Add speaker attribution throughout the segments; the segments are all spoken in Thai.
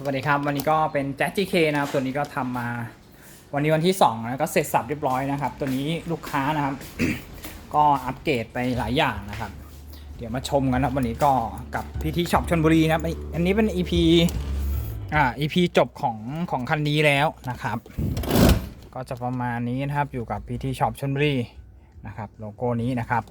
Speaker 1: สวัสดีครับ วันนี้ก็เป็นแจ๊ g เคนะครับตัวนี้ก็ทำมา วันนี้วันที่2แล้วก็เสร็จสับเรียบร้อยนะครับ ตัวนี้ลูกค้านะครับ ก็อัปเกรดไปหลายอย่างนะครับ เดี๋ยวมาชมกันนะวันนี้ก็กับพีทีช็อปชนบุรีนะครับอันนี้เป็น EP อ่า EP จบของของคันนี้แล้วนะครับ ก็จะประมาณนี้นะครับอยู่กับพีทีช็อปชนบุรีนะครับโลโก้นี้นะครับ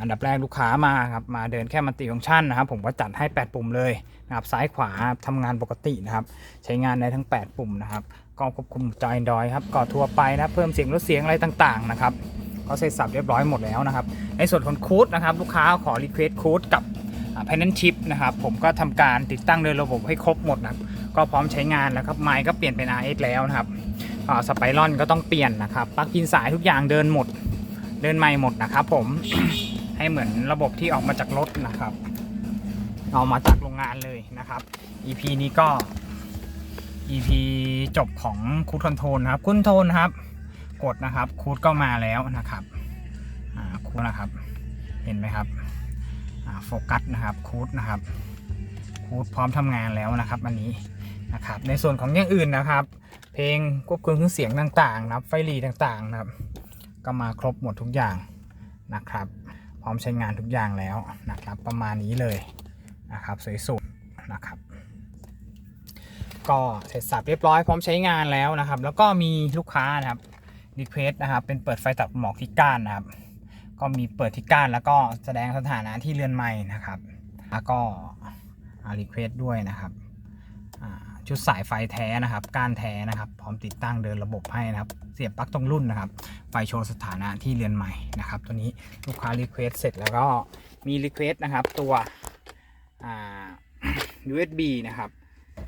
Speaker 1: อันดับแรกลูกค้ามาครับมาเดินแค่มัลติฟังก์ชันนะครับ ผมก็จัดให้ 8 ปุ่มเลยนะครับซ้ายขวาทำงานปกตินะครับ ใช้งานได้ทั้ง 8 ปุ่มนะครับก็ควบคุมจอยดอยครับก่อทั่วไปนะครับเพิ่มเสียงลดเสียงอะไรต่างๆนะครับก็เสร็จสับเรียบร้อยหมดแล้วนะครับ ในส่วนของคูดนะครับ ลูกค้าขอรีเควสคูดกับแพนนันชิปนะครับ ผมก็ทำการติดตั้งโดยระบบให้ครบหมดนะครับ ก็พร้อมใช้งานแล้วครับไม้ก็เปลี่ยนเป็น RX แล้วนะครับสไปรอนก็ต้องเปลี่ยนนะครับปลั๊กอินสายทุกอย่างเดินหมดเดินใหม่หมดนะครับผม ให้เหมือนระบบที่ออกมาจากรถนะครับเอามาจากโรงงานเลยนะครับ EP นี้ก็ EP จบของคูดคอนโทรลนะครับคูดโทนครับ กดนะครับคูดก็มาแล้วนะครับอ่าคูดนะครับ เห็นไหมครับอ่าโฟกัสนะครับคูดนะครับคูดพร้อมทำงานแล้วนะครับอันนี้นะครับ ในส่วนของอย่างอื่นนะครับ เพลงควบคุมเครื่องเสียงต่างๆนะครับ ไฟรีต่างๆนะครับ ก็มาครบหมดทุกอย่างนะครับ ร้อมใช้งานทุกอย่างแล้วนะครับ ประมาณนี้เลยนะครับสวยสุดนะครับ ก็เสร็จสับเรียบร้อยพร้อมใช้งานแล้วนะครับ แล้วก็มีลูกค้านะครับรีเควสนะครับเป็นเปิดไฟตัดหมอกที่ก้านนะครับ ก็มีเปิดที่ก้านแล้วก็แสดงสถานะที่เรือนไม้นะครับแล้วก็รีเควสด้วยนะครับ ชุดสายไฟแท้นะครับ ก้านแท้นะครับ พร้อมติดตั้งเดินระบบให้นะครับ เสียบปลั๊กตรงรุ่นนะครับ ไฟโชว์สถานะที่เรือนใหม่นะครับ ตัวนี้ลูกค้ารีเควสเสร็จแล้วก็มีรีเควสนะครับ ตัวอ่า USB นะครับ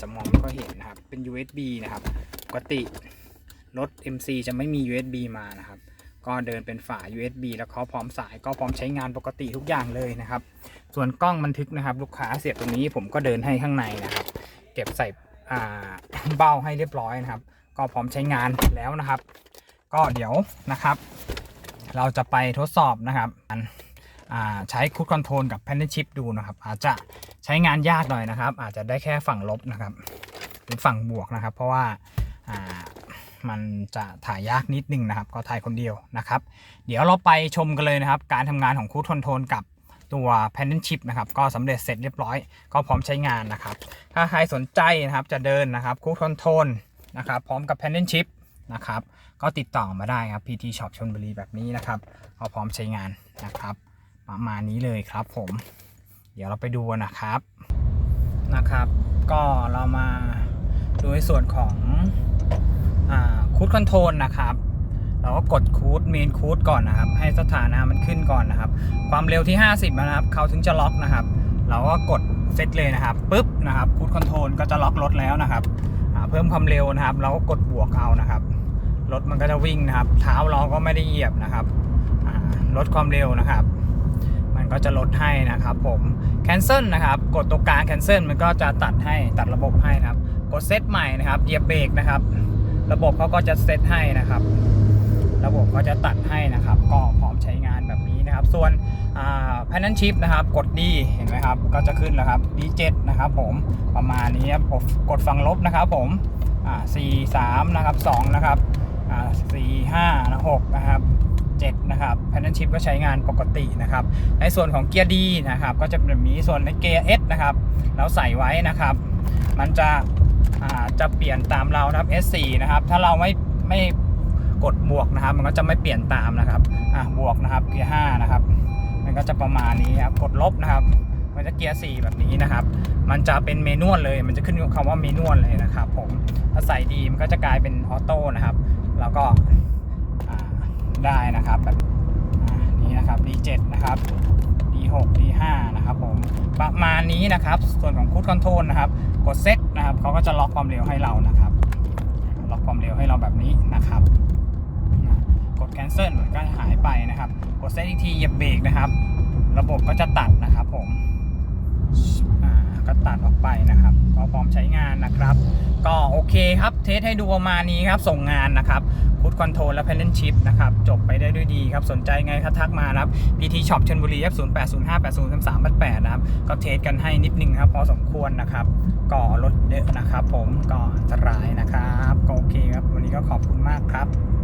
Speaker 1: จะมองไม่ค่อยเห็นนะครับ เป็น USB นะครับ ปกติรถ MC จะไม่มี USB มานะครับ ก็เดินเป็นฝา USB แล้วเขาพร้อมสายก็พร้อมใช้งานปกติทุกอย่างเลยนะครับ ส่วนกล้องบันทึกนะครับ ลูกค้าเสียบตรงนี้ผมก็เดินให้ข้างในนะครับ เก็บใส่ เบ้าให้เรียบร้อยนะครับ ก็พร้อมใช้งานแล้วนะครับ ก็เดี๋ยวนะครับ เราจะไปทดสอบนะครับใช้คูดคอนโทรลกับแพนเนชิปดูนะครับ อาจจะใช้งานยากหน่อยนะครับ อาจจะได้แค่ฝั่งลบนะครับหรือฝั่งบวกนะครับ เพราะว่ามันจะถ่ายยากนิดนึงนะครับ ก็ถ่ายคนเดียวนะครับ เดี๋ยวเราไปชมกันเลยนะครับ การทำงานของคูดคอนโทรลกับ ตัวแพนเนชิปนะครับ ก็สำเร็จเสร็จเรียบร้อย ก็พร้อมใช้งานนะครับ ถ้าใครสนใจนะครับจะเดินนะครับคูดคอนโทรลนะครับพร้อมกับแพนเนชิปนะครับก็ติดต่อมาได้ครับ PT Shop ชนบุรีแบบนี้นะครับก็พร้อมใช้งานนะครับ ประมาณนี้เลยครับผม เดี๋ยวเราไปดูนนะครับนะครับ ก็เรามาดูในส่วนของคูดคอนโทรลนะครับ เราก็กดคูดเมนคูดก่อนนะครับ ให้สถานะมันขึ้นก่อนนะครับ ความเร็วที่ 50 นะครับ เขาถึงจะล็อกนะครับ เราก็กดเซตเลยนะครับปุ๊บนะครับคูดคอนโทรลก็จะล็อกรถแล้วนะครับเพิ่มความเร็วนะครับ เราก็กดบวกเอานะครับรถมันก็จะวิ่งนะครับ เท้าเราก็ไม่ได้เหยียบนะครับลดความเร็วนะครับ มันก็จะลดให้นะครับ ผม cancel นะครับ กดตรงกลาง cancel มันก็จะตัดให้ตัดระบบให้นะครับ กดเซตใหม่นะครับเหยียบเบรกนะครับ ระบบเขาก็จะเซตให้นะครับ ระบบก็จะตัดให้นะครับ ก็พร้อมใช้งานแบบนี้นะครับ ส่วนแพนนันชิปนะครับ กดดีเห็นไหมครับ ก็จะขึ้นแล้วครับ D7 นะครับผมประมาณนี้ครับผมกดฝั่งลบนะครับผมอ่า4 3นะครับ2นะครับอ่า4 5นะ6นะครับ7นะครับแพนนันชิปก็ใช้งานปกตินะครับ ในส่วนของเกียร์ดีนะครับ ก็จะเป็นแบบนี้ส่วนในเกียร์ S นะครับ เราใส่ไว้นะครับ มันจะอ่าจะเปลี่ยนตามเรานะครับ S4 นะครับ ถ้าเราไม่ไม่ กดบวกนะครับ มันก็จะไม่เปลี่ยนตามนะครับอะบวกนะครับเกียร์5นะครับมันก็จะประมาณนี้ครับกดลบนะครับ มันจะเกียร์4แบบนี้นะครับ มันจะเป็นเมนวลเลย มันจะขึ้นคำว่าเมนวลเลยนะครับ ผมถ้าใส่ดีมันก็จะกลายเป็นออโต้นะครับ แล้วก็ได้นะครับแบบอ่านี่นะครับ D7 นะครับ D6 D5 นะครับผมประมาณนี้นะครับ ส่วนของคูดคอนโทรลนะครับ กดเซตนะครับเขาก็จะล็อกความเร็วให้เรานะครับ ล็อกความเร็วให้เราแบบนี้นะครับ กด cancel มันก็หายไปนะครับ กดเซตอีกทีเหยียบเบรกนะครับ ระบบก็จะตัดนะครับผมอ่าก็ตัดออกไปนะครับ ก็พร้อมใช้งานนะครับ ก็โอเคครับเทสให้ดูประมาณนี้ครับส่งงานนะครับพุทคอนโทรลและ p พลนชิพนะครับ จบไปได้ด้วยดีครับ สนใจไงครับทักมาครับ PT Shop ชลบุรีครับ0 8 0 5 8 0 3 3 8 8นะครับ ก็เทสกันให้นิดนึงครับ พอสมควรนะครับ ก็ลดเยอะนะครับผม ก็อันตรายนะครับ ก็โอเคครับ วันนี้ก็ขอบคุณมากครับ